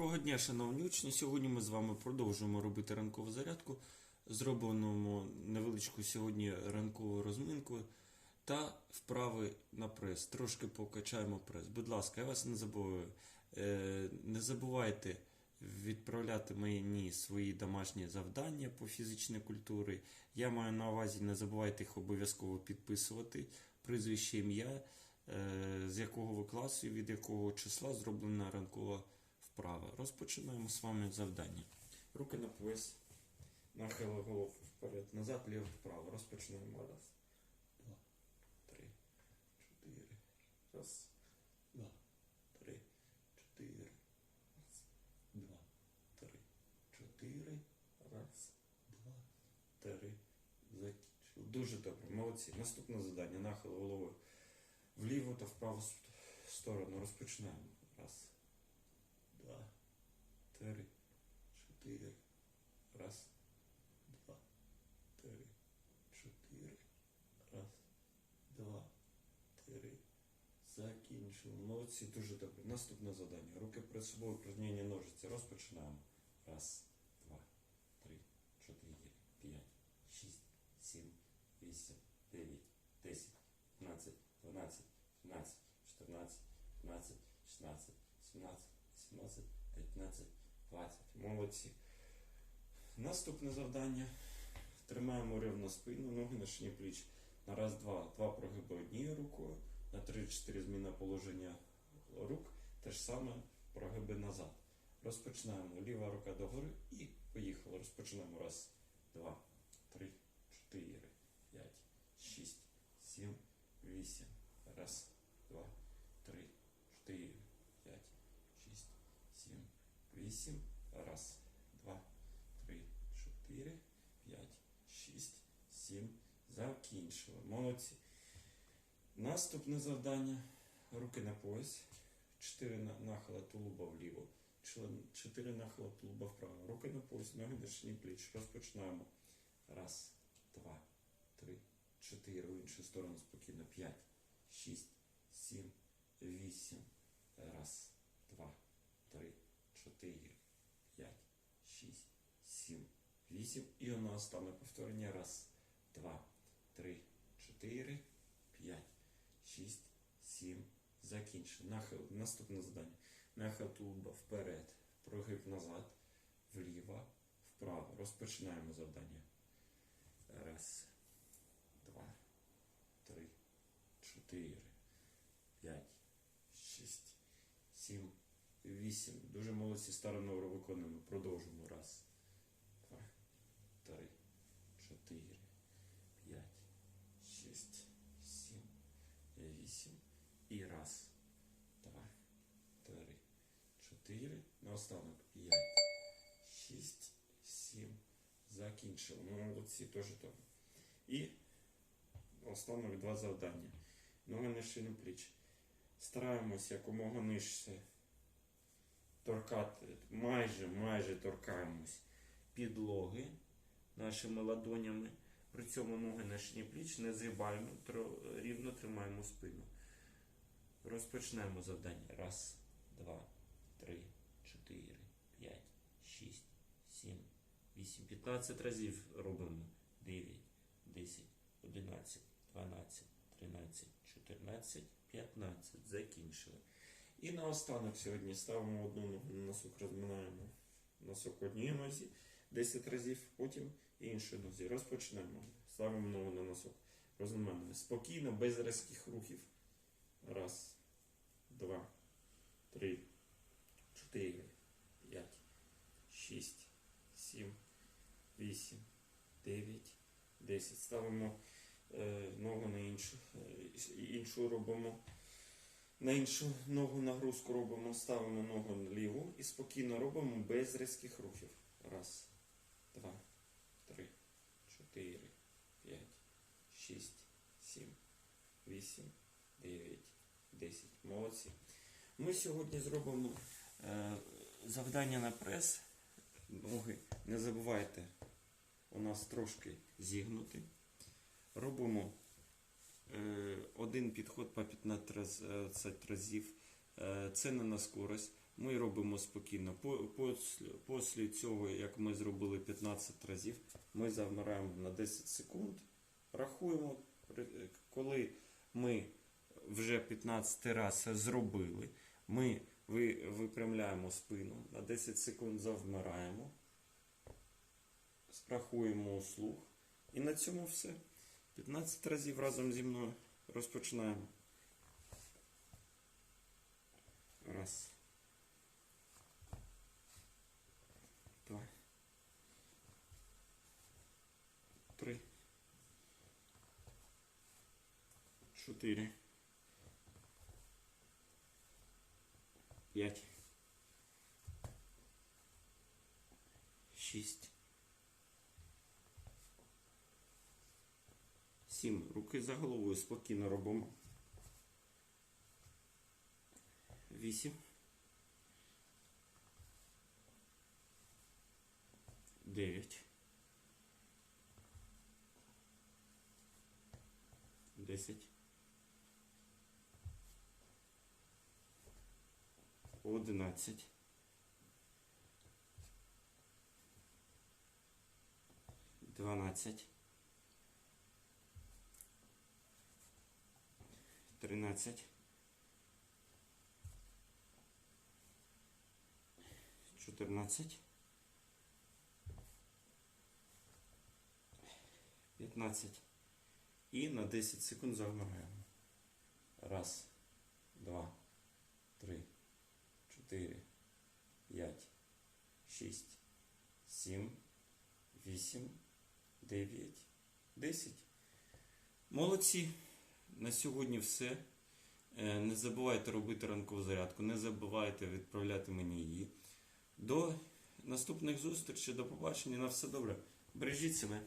Доброго дня, шановні учні. Сьогодні ми з вами продовжуємо робити ранкову зарядку. Зробимо невеличку сьогодні ранкову розминку та вправи на прес. Трошки покачаємо прес. Будь ласка, я вас не забуваю. Е, Не забувайте відправляти мені свої домашні завдання по фізичній культурі. Я маю на увазі, не забувайте їх обов'язково підписувати. Прізвище ім'я, е, з якого ви класу і від якого числа зроблена ранкова вправа. Розпочинаємо з вами завдання. Руки на пояс, нахили голову вперед, назад, ліво, вправо. Розпочинаємо. Раз, два, три, чотири. Раз, два, три, чотири. Раз, два, три, чотири. Раз, два, три. Закінчили. Дуже добре. Молодці. Наступне завдання. Нахил головою вліво та вправо сторону. Розпочинаємо. Раз, два, три, чотири. Раз, два, три, чотири. Раз, два, три. Закінчили. Молодці, дуже добре. Наступне завдання. Руки перед собою, упражнення ножиці. Розпочинаємо. Раз, два, три, чотири, п'ять, шість, сім, вісім, дев'ять, десять, п'ятнадцять, дванадцять, тринадцять, чотирнадцять, п'ятнадцять, шістнадцять, 15, 20. Молодці. Наступне завдання. Тримаємо рівно спину, ноги на шині пліч. На раз, два. Два прогиби однією рукою. На 3-4 зміна положення рук. Те ж саме прогиби назад. Розпочинаємо. Ліва рука догори і поїхали. Розпочинаємо. Раз, два, три, чотири, п'ять, шість, сім, вісім. Раз. 8, раз, два, три, чотири, п'ять, шість, сім. Закінчили. Молодці. Наступне завдання. Руки на пояс. 4 нахила тулуба вліво. 4 нахила тулуба вправо. Руки на пояс, ноги на шині пліч. Розпочинаємо. Раз, два, три, чотири. В іншу сторону спокійно. П'ять, шість, сім, вісім. Раз, два, три, чотири. 6, 7, 8. І у нас там повторення. Раз, два, три, чотири, п'ять, шість, сім. Закінчено. Нахил. Наступне завдання. Нахил тулуба вперед. Прогиб назад, вліво, вправо. Розпочинаємо завдання. Раз, два, три, чотири. 8. Дуже молодці старанно виконуємо. Продовжуємо. Раз, два, три, чотири, п'ять, шість, сім, вісім. І раз, два, три, чотири. Наостанок. П'ять, шість, сім. Закінчили. Ну, молодці теж там. І останок два завдання. Ноги на шину пліч. Стараємося якомога нижче торкати, майже, майже торкаємось підлоги нашими ладонями. При цьому ноги на пліч не згибаємо, рівно тримаємо спину. Розпочнемо завдання. Раз, два, три, чотири, п'ять, шість, сім, вісім, п'ятнадцять разів робимо. Дев'ять, десять, одинадцять, дванадцять, тринадцять, чотирнадцять, п'ятнадцять. Закінчили. І наостанок сьогодні ставимо одну ногу на носок, розминаємо носок однієї нозі 10 разів, потім іншої нозі. Розпочнемо. Ставимо ногу на носок. Розминаємо спокійно, без різких рухів. Раз, два, три, чотири, п'ять, шість, сім, вісім, дев'ять, десять. Ставимо е, ногу на іншу, е, іншу робимо. На іншу ногу нагрузку робимо, ставимо ногу на ліву і спокійно робимо без різких рухів. Раз, два, три, чотири, п'ять, шість, сім, вісім, дев'ять, десять. Молодці. Ми сьогодні зробимо е, завдання на прес. Ноги не забувайте, у нас трошки зігнути. Робимо один підход по 15 раз- е, 20 разів. Е, Це не на скорость. Ми робимо спокійно. Після, цього, як ми зробили 15 разів, ми завмираємо на 10 секунд. Рахуємо, коли ми вже 15 раз зробили, ми випрямляємо спину, на 10 секунд завмираємо, рахуємо слух. І на цьому все. 15 разів разом зі мною розпочинаємо. Раз. Два. Три. Чотири. П'ять. Шість. Сім. Руки за головою спокійно робимо. Вісім. Дев'ять. Десять. Одинадцять. Дванадцять. Тринадцять. Чотирнадцять. П'ятнадцять. І на 10 секунд завмираємо. Раз, два, три, чотири, п'ять, шість, сім, вісім, дев'ять, десять. Молодці. На сьогодні все. Е, Не забувайте робити ранкову зарядку, не забувайте відправляти мені її. До наступних зустрічей, до побачення. На все добре. Бережіть себе.